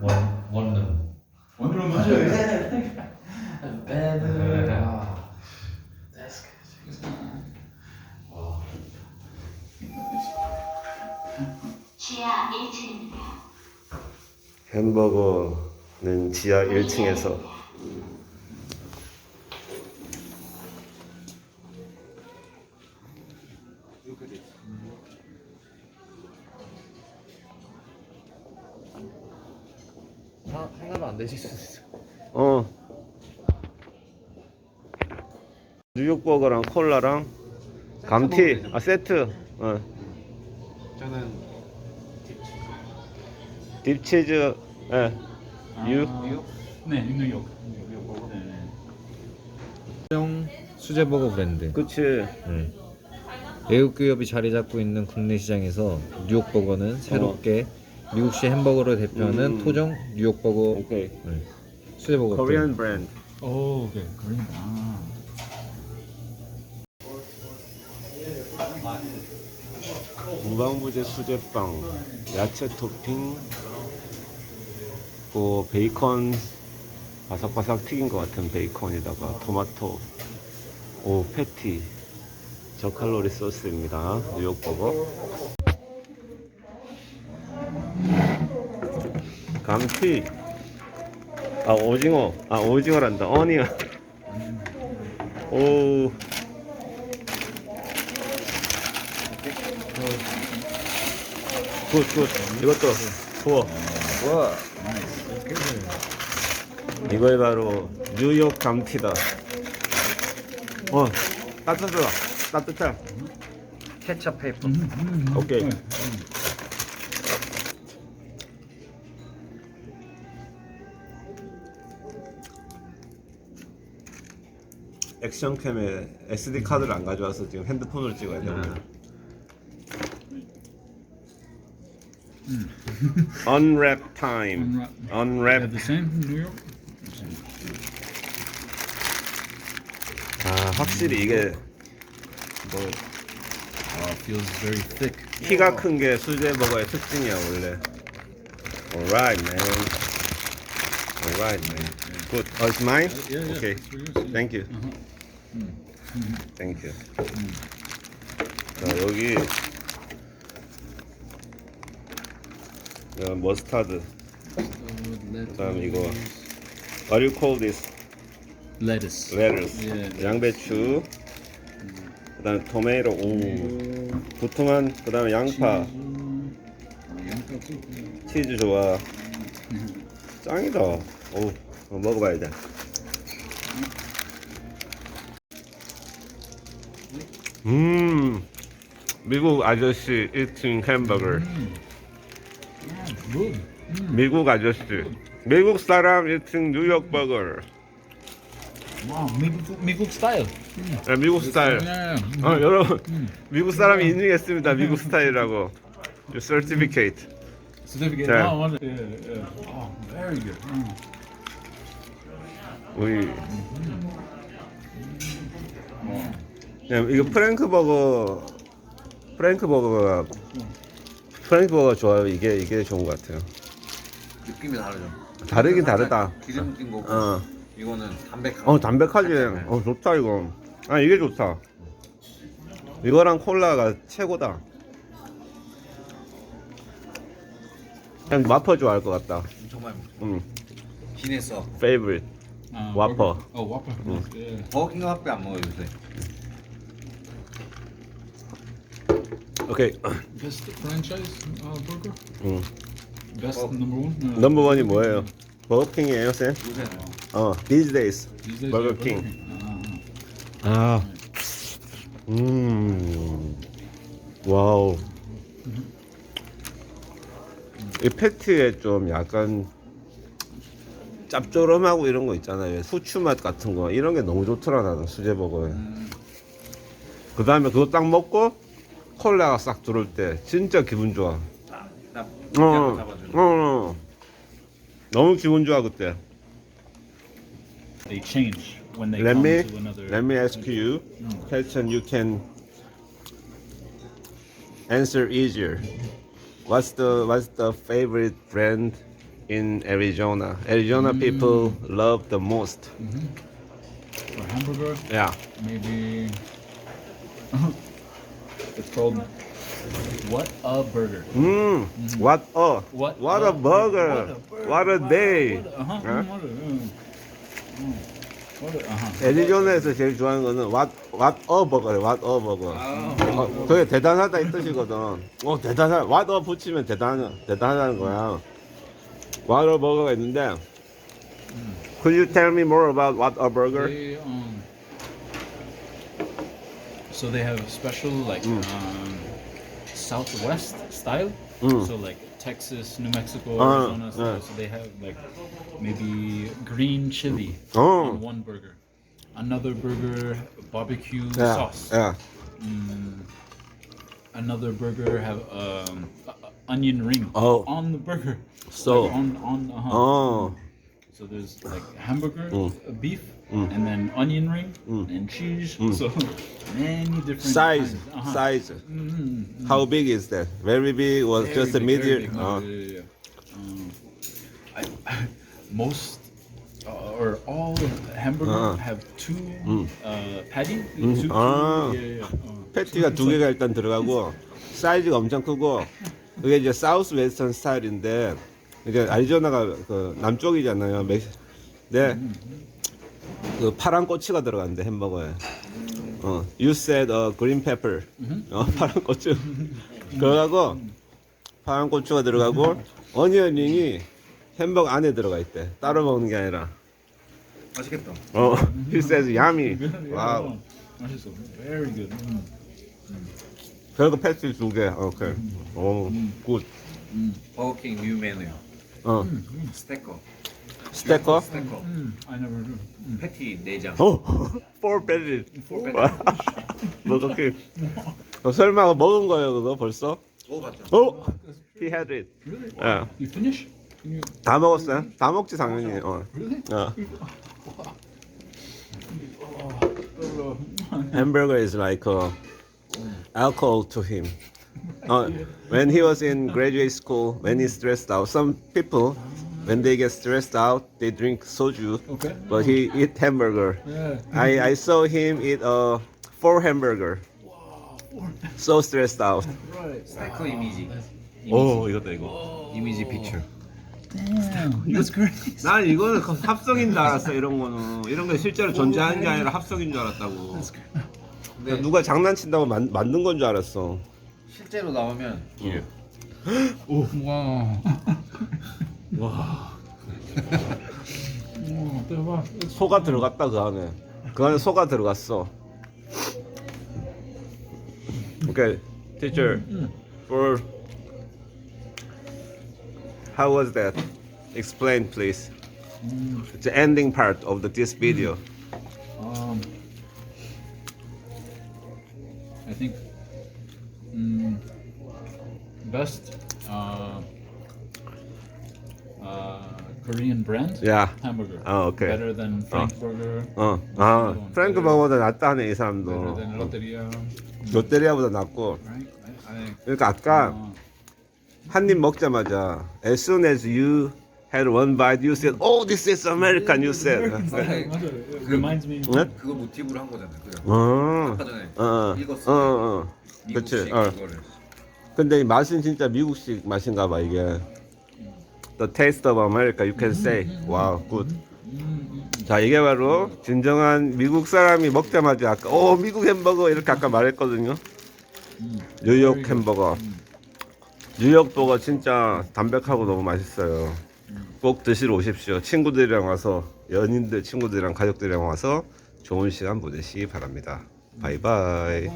원 원룸. 원룸 맞아요. 배드. 아. 데스크. 지하 1층입니다. 햄버거는 지하 1층에서 안 되실 수 있어. 어 뉴욕 버거랑 콜라랑 감튀 아 세트 어 저는 딥치즈 예 뉴? 뉴욕? 네, 뉴욕. 뉴욕 버거. 네. 형 수제버거 브랜드. 그치 네. 외국 기업이 자리 잡고 있는 국내 시장에서 뉴욕버거는 새롭게 미국식 햄버거를 대표하는 음. 토종 뉴욕버거 오케이 네. 수제버거 코리안 브랜드 오, 오케이. 그런 아. 무방부제 수제빵 야채 토핑 그 베이컨 바삭바삭 튀긴 것 같은 베이컨에다가 토마토 오 패티 저칼로리 소스입니다 뉴욕 버거 감튀 아 오징어 아 오징어란다 어니언 오 굿, 굿. 이것도 좋아. 와. 이거이 바로 뉴욕 감튀다. 어, 따뜻하다. 따뜻해. 케첩 페이퍼. 오케이. 액션캠에 SD 카드를 안 가져와서 지금 핸드폰으로 찍어야 되거든. Unwrap time. Unwrap. the same in New York? 아 확실히 이게 뭐 Oh, feels very thick. 키가 큰 게 수제 버거의 특징이야 원래. Alright, man. Alright, man. Good. Oh, it's mine? Yeah, yeah. Okay. it's for yours, yeah. Thank you. Thank you. 자 여기 야, 머스타드. 그다음 이거. What do you call this? Lettuce. lettuce. Yeah. 양배추. 그다음 토마토. 오. 두툼한. 그다음에 양파. 치즈 좋아. 짱이다. 오, 어, 먹어봐야 돼. 음, 미국 아저씨 1층 햄버거. 미국 아저씨. 미국 사람 1층 뉴욕 버거. Wow, 미국 미국 스타일. 네, 미국 스타일. Yeah. 어, 여러분, 미국 사람이 인증했습니다. 미국 스타일이라고. Your certificate. Certificate. 자. Oh, wonder- yeah, yeah. Oh, very good. Mm. 우리 네, 이거 프랭크 버거 프랭크 버거가 프랭크 버거 좋아요. 이게 이게 좋은 것 같아요. 느낌이 다르죠. 다르긴 다르다. 기름 낀 거고 어, 이거는 담백한. 어 담백하지. 어 좋다 이거. 아 이게 좋다. 이거랑 콜라가 최고다. 그냥 마퍼 좋아할 것 같다. 정말 음, 기네서 favorite. Uh, Whopper. burger. Oh, Whopper. Yeah. 버거킹밖에 안 먹어요 요새. 오케이. Best franchise uh, burger. 음. Best number one. Uh, 넘버 원이 뭐예요? 버거킹이에요, 쌤? 요새 어, these days. these days, Burger King. Uh, 아, 음, 와우. 이 패티에 좀 약간 짭조름하고 이런 거 있잖아요. 후추 맛 같은 거 이런 게 너무 좋더라 나는 수제버거에. 그 다음에 그거 딱 먹고 콜라가 싹 들어올 때 진짜 기분 좋아. 나 어, 어. 어, 너무 기분 좋아 그때. they change when they Let come me to another. let me ask you question you can answer easier. What's the what's the favorite brand in Arizona. Arizona people love the most. For hamburger, Yeah. maybe it's called what a burger. Mm, what a What what a- burger. what a burger. What a day. Uh-huh. Huh? What a, uh-huh. 애리조나에서 제일 좋아하는 거는 what what a burger래. What a burger. 어, 그게 대단하다 이 뜻이거든. 어 what a 붙이면 대단 대단하다는 거야. what a burger가 있는데. Could you tell me more about what a burger? They, um, so they have special like Mm. um, Southwest style. Mm. So like Texas, New Mexico, Uh, Arizona yeah. So they have like maybe green chili Oh. on one burger. Another burger barbecue Yeah. sauce. Yeah. Mm, another burger have um, a- onion ring Oh. on the burger. So. Like on on uh-huh. 어. So there's like hamburger, Mm. uh, beef. And then onion ring Mm. and cheese. Mm. So many different Size. kinds. Uh-huh. Size. Mm, mm, How big is that? Very big or Very just a big, very medium? big. 어. No, yeah, yeah, yeah. Um, I, most uh, or all hamburger Uh-huh. have two Mm. uh, patty. Mm. Two, two, Ah. yeah, yeah. Uh, 패티가 두 개가 일단 들어가고 사이즈가 엄청 크고 이게 이제 사우스 웨스턴 스타일인데 이게 아리조나가 그 남쪽이잖아요. 멕- 네. 그 파란 꼬치가 들어간대 햄버거에. 어, you said uh, green pepper. 어, 파란 고추. 그거하고 파란 고추가 들어가고 어니언링이 햄버거 안에 들어가 있대. 따로 먹는 게 아니라. 맛있겠다. 어, he says yummy. 와우. 맛있어. Very good. Mm. 그리고 패티 두 개. 오케이. 오, 굿. 버거킹 뉴 메뉴. 어, 스테커. 스테커. 스테커. Mm, I never do. Mm. 패티 4장. 어, four patty. 버거킹. 어, 설마 먹은 거예요 그거 벌써? 먹어봤죠. 어, he had it. Really? 예, You finish? Can you, 다 먹었어요? 다 먹지 당연히. 어, really? 어. Oh, Hamburger is like uh, alcohol to him. Uh, when he was in graduate school, when he's stressed out, some people, when they get stressed out, they drink soju, okay. but he eat hamburger. Yeah. I, I saw him eat uh, four hamburger. So stressed out. Right. 스테커 이미지. 오 이것도 이거. 이미지 피처. Damn. That's great. 난 이거는 그 합성인 줄 알았어 이런 거는 이런 게 실제로 존재하는 게 아니라 합성인 줄 알았다고. 근데 누가 장난친다고 만, 만든 건 줄 알았어. 실제로 나오면 이래. Oh, wow. 와. 대박. 소가 들어갔다 그 안에. 그 안에 소가 들어갔어. Okay, teacher, for how was that? Explain, please. The ending part of the, this video. Um, I think mm, best Korean brand Yeah. hamburger. Oh, okay. Better than Frankfurter. 어, 아, 프랭크 버거보다 낫다네 이 Better 사람도. than Lotteria. 롯데리아보다 낫고. Right? I, I, 그러니까 아까 uh, 한입 먹자마자 as soon as you had one bite, you said, "Oh, this is American." You said. 맞아요, 맞아요. It reminds me. 네? 그거 모티브로 한 거잖아. 그죠? 어, 아까 전에 어, 어, 읽었어. 어, 어. 미국식 그치. 어. 그거를. 근데 이 맛은 진짜 미국식 맛인가 봐 이게. The taste of America, you can say. 와우, good. 자, 이게 바로 진정한 미국 사람이 먹자마자 아까, 오, 미국 햄버거 이렇게 아까 말했거든요. 뉴욕 햄버거. 뉴욕 버거 진짜 담백하고 너무 맛있어요. 꼭 드시러 오십시오. 친구들이랑 와서 연인들, 친구들이랑 가족들이랑 와서 좋은 시간 보내시기 바랍니다. 바이바이.